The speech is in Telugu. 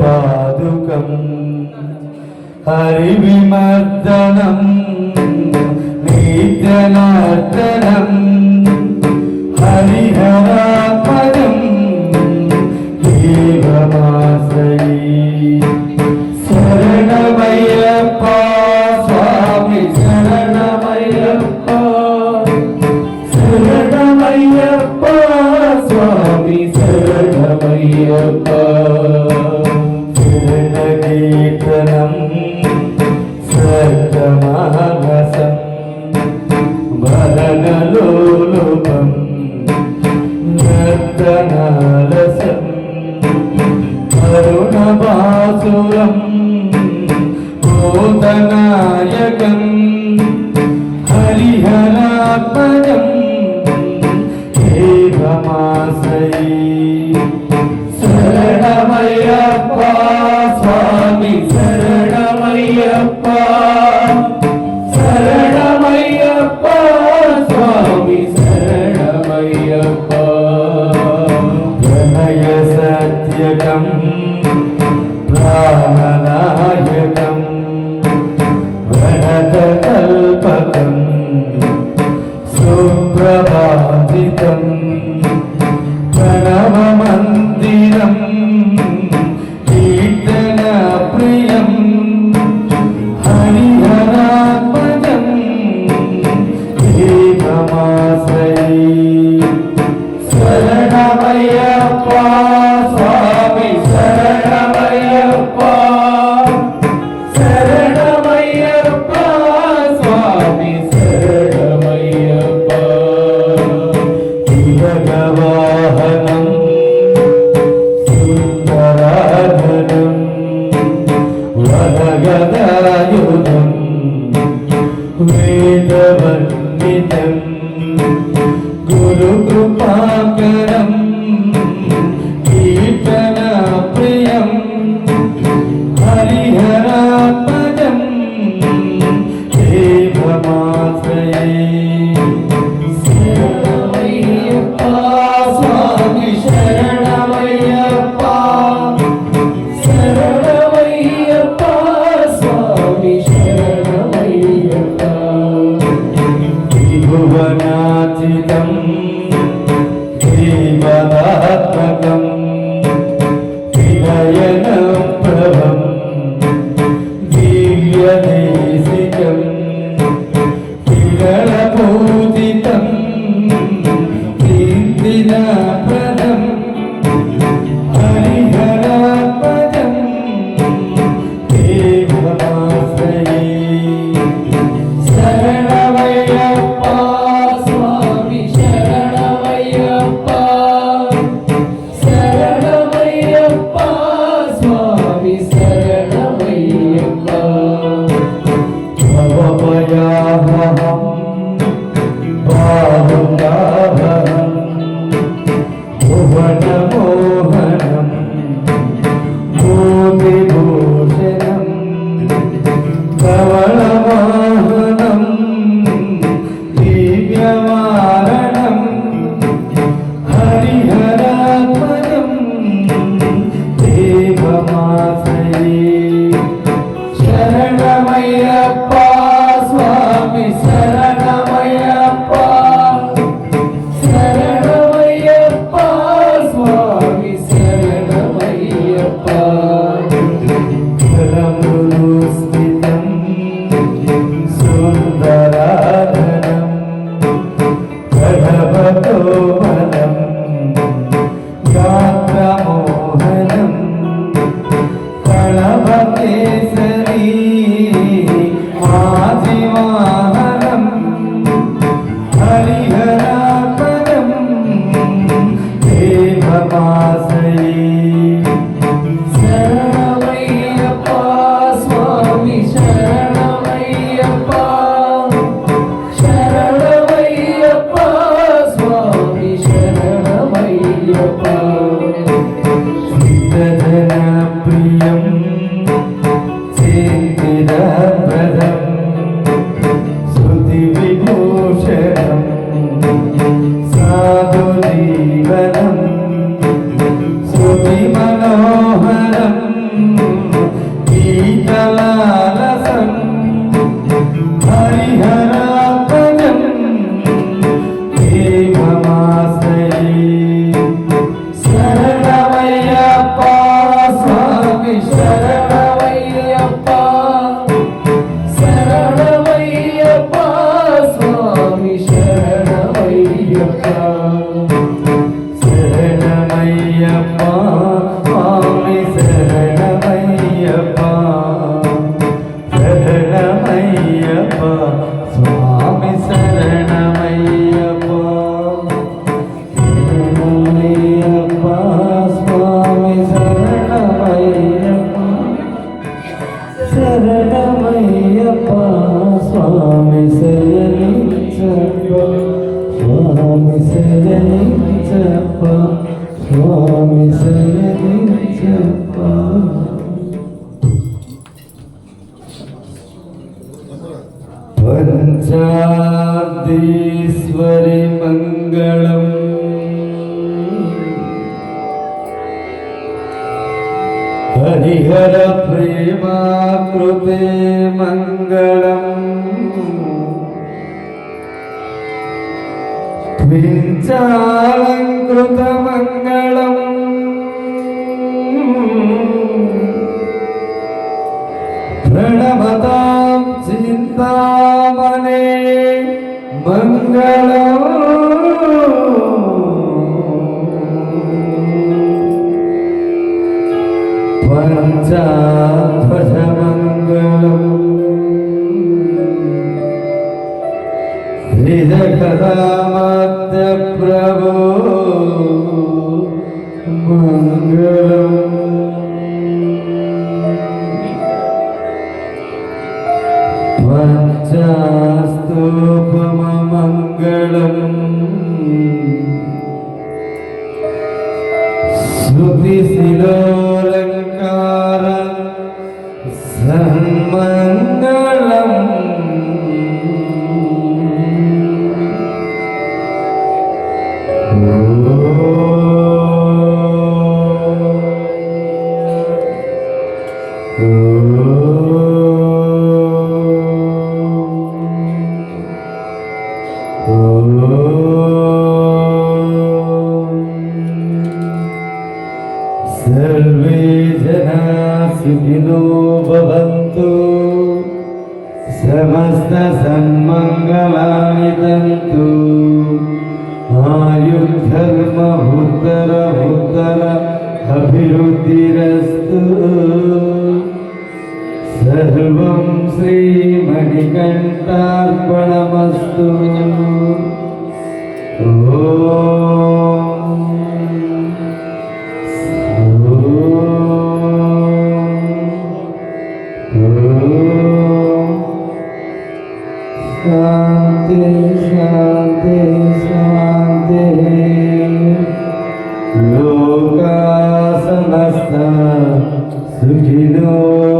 പാദുകം ഹരിവിമർദ്ദനം നീത്യനാർദ്ദനം వేదనం స్వర్గమానసం భరణలోలుపం నర్తనాలసం కరుణవాసురం కోతనాయకం హరిహరాత్మజం people. തിരുകൃപാകരം കീർത്തന പ്രിയം ഹരിഹരാപദം ദേവമാശ്രയേ ശിവയ്യപ്പ ಮಹಿಮನಾತ್ಮಕ 없애 ഹരിഹര പ്രേമാകൃതേ മംഗളം. ൃതമംഗളം പ്രണമ Yeah. सर्वे जना सुखिनो भवन्तु समस्तसन्मङ्गलानि तन्तु आयुर्धर्म उत्तर उत्तर अभिवृद्धिरस्तु श्रीमणिकण्ठार्पणमस्तु शान्ति शान्ति शान्तिः लोका समस्ता सुखिनो